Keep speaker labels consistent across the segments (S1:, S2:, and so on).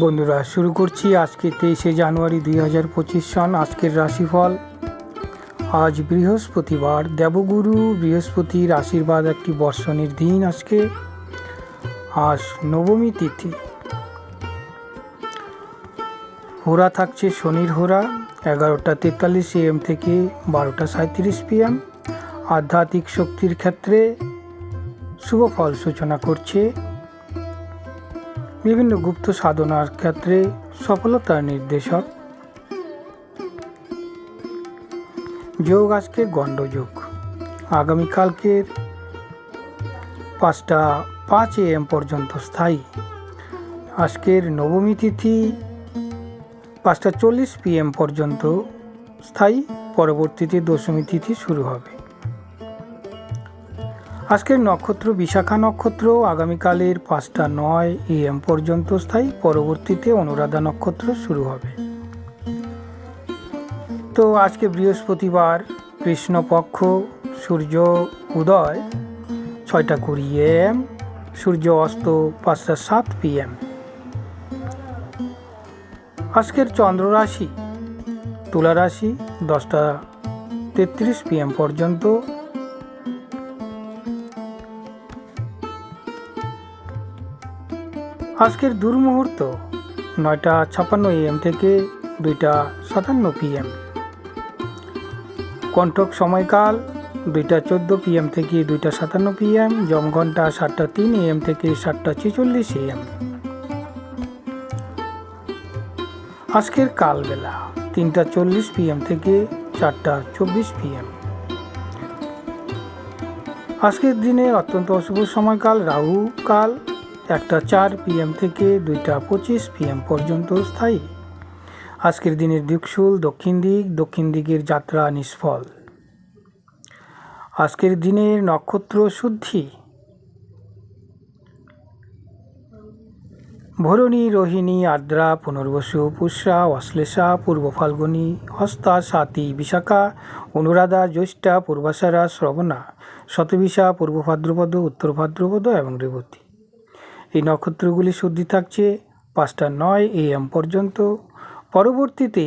S1: বন্ধুরা, শুরু করছি আজকে তেইশে জানুয়ারি দুই হাজার পঁচিশ সন আজকের রাশিফল। আজ বৃহস্পতিবার, দেবগুরু বৃহস্পতির আশীর্বাদ একটি বর্ষণের দিন আজকে। আজ নবমী তিথি। হোরা থাকছে শনির হোরা এগারোটা তেতাল্লিশ এম থেকে বারোটা সাঁত্রিশ পিএম। আধ্যাত্মিক শক্তির ক্ষেত্রে শুভ ফল সূচনা করছে। বিভিন্ন গুপ্ত সাধনার ক্ষেত্রে সফলতার নির্দেশক। যোগ আজকে গণ্ডযোগ। আগামীকালকের পাঁচটা পাঁচ এম পর্যন্ত স্থায়ী। আজকের নবমী তিথি পাঁচটা চল্লিশ পিএম পর্যন্ত স্থায়ী। পরবর্তীতে দশমী তিথি শুরু হবে। আজকের নক্ষত্র, বিশাখা নক্ষত্র আগামীকালের পাঁচটা নয় এম পর্যন্ত স্থায়ী। পরবর্তীতে অনুরাধা নক্ষত্র শুরু হবে। তো আজকে বৃহস্পতিবার, কৃষ্ণপক্ষ, সূর্য, উদয়, ছয়টা কুড়ি এম সূর্য অস্ত পাঁচটা সাত পিএম আজকের চন্দ্র রাশি, তুলা রাশি, দশটা তেত্রিশ পিএম পর্যন্ত আজকের দুর্মুহূর্ত নয়টা ছাপ্পান্ন এম থেকে দুইটা সাতান্ন পিএম কণ্ঠক সময়কাল দুইটা চোদ্দ পিএম থেকে দুইটা সাতান্ন পিএম জমঘণ্টা সাতটা তিন এম থেকে সাতটা ছেচল্লিশ এম আজকের কালবেলা তিনটা চল্লিশ পিএম থেকে চারটা চব্বিশ পিএম আজকের দিনে অত্যন্ত অশুভ সময়কাল, রাহু কাল একটা চার পিএম থেকে দুইটা পঁচিশ পিএম পর্যন্ত স্থায়ী। আজকের দিনের দিকশুল দক্ষিণ দিক, দক্ষিণ দিকের যাত্রা নিষ্ফল। আজকের দিনের নক্ষত্র শুদ্ধি। ভরণী, রোহিণী আদ্রা পুনর্বসু, পুষ্যা, অশ্লেষা, পূর্ব ফাল্গুনী, হস্তা, সাতী, বিশাখা, অনুরাধা, জ্যৈষ্ঠা, পূর্বাশারা, শ্রবণা, শতবিশা, পূর্ব ভাদ্রপদ, উত্তর ভাদ্রপদ এবং রেবতী এই নক্ষত্রগুলি শুদ্ধি থাকছে পাঁচটা নয় এএম পর্যন্ত। পরবর্তীতে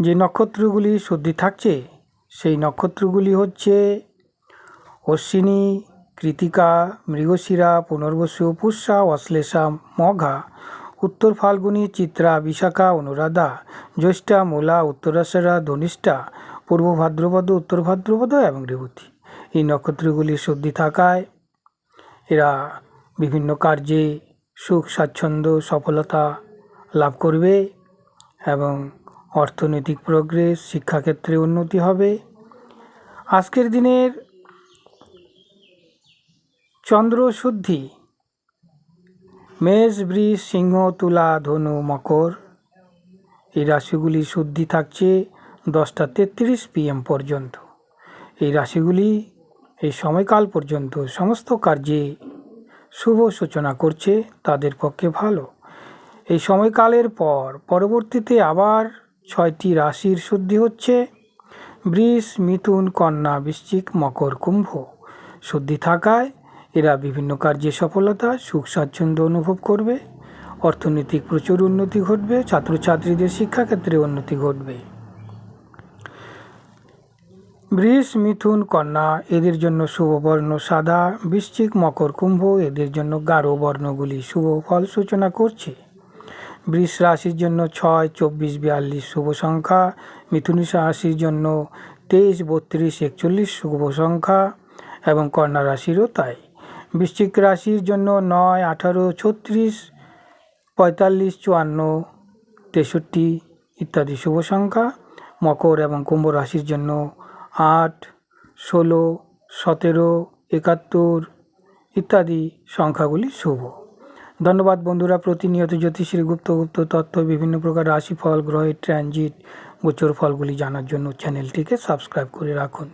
S1: যে নক্ষত্রগুলি শুদ্ধি থাকছে, সেই নক্ষত্রগুলি হচ্ছে অশ্বিনী, কৃতিকা, মৃগশিরা, পুনর্বসু, পুষ্যা, অশ্লেষা, মঘা, উত্তর ফাল্গুনী, চিত্রা, বিশাখা, অনুরাধা, জ্যৈষ্ঠা, মূলা, উত্তরাশারা, ধনিষ্ঠা, পূর্ব ভাদ্রপদ, উত্তর ভাদ্রপদ এবং রেবতী এই নক্ষত্রগুলি শুদ্ধি থাকায় এরা বিভিন্ন কার্যে সুখ, স্বাচ্ছন্দ্য, সফলতা লাভ করবে এবং অর্থনৈতিক প্রোগ্রেস শিক্ষাক্ষেত্রে উন্নতি হবে। আজকের দিনের চন্দ্র শুদ্ধি, মেষ, বৃষ, সিংহ, তুলা, ধনু, মকর, এই রাশিগুলি শুদ্ধি থাকছে দশটা তেত্রিশ পিএম পর্যন্ত। এই রাশিগুলি এই সময়কাল পর্যন্ত সমস্ত কার্যে শুভ সূচনা করছে তাদের পক্ষে ভালো। এই সময়কালের পর পরবর্তীতে আবার ছয়টি রাশির শুদ্ধি হচ্ছে। বৃষ, মিথুন, কন্যা, বৃশ্চিক, মকর, কুম্ভ শুদ্ধি থাকায় এরা বিভিন্ন কার্যে সফলতা, সুখ, স্বাচ্ছন্দ্য অনুভব করবে। অর্থনৈতিক প্রচুর উন্নতি ঘটবে, ছাত্রছাত্রীদের শিক্ষাক্ষেত্রে উন্নতি ঘটবে। বৃষ, মিথুন, কন্যা, এদের জন্য শুভ বর্ণ সাদা, বৃশ্চিক মকর কুম্ভ, এদের জন্য গাঢ় বর্ণগুলি শুভ ফল সূচনা করছে। বৃষ রাশির জন্য ছয়, চব্বিশ, বিয়াল্লিশ শুভ সংখ্যা। মিথুন রাশির জন্য তেইশ, বত্রিশ, একচল্লিশ শুভ সংখ্যা এবং কন্যা রাশিরও তাই। বৃশ্চিক রাশির জন্য নয়, আঠারো, ছত্রিশ, পঁয়তাল্লিশ, চুয়ান্ন, তেষট্টি ইত্যাদি শুভ সংখ্যা। মকর এবং কুম্ভ রাশির জন্য আট, ষোলো, সতেরো, একাত্তর ইত্যাদি সংখ্যাগুলি শুভ। ধন্যবাদ বন্ধুরা, প্রতিনিয়ত জ্যোতিষীর গুপ্ত গুপ্ত তথ্য, বিভিন্ন প্রকার রাশিফল গ্রহের ট্রানজিট, গোচর ফলগুলি জানার জন্য চ্যানেলটিকে সাবস্ক্রাইব করে রাখুন।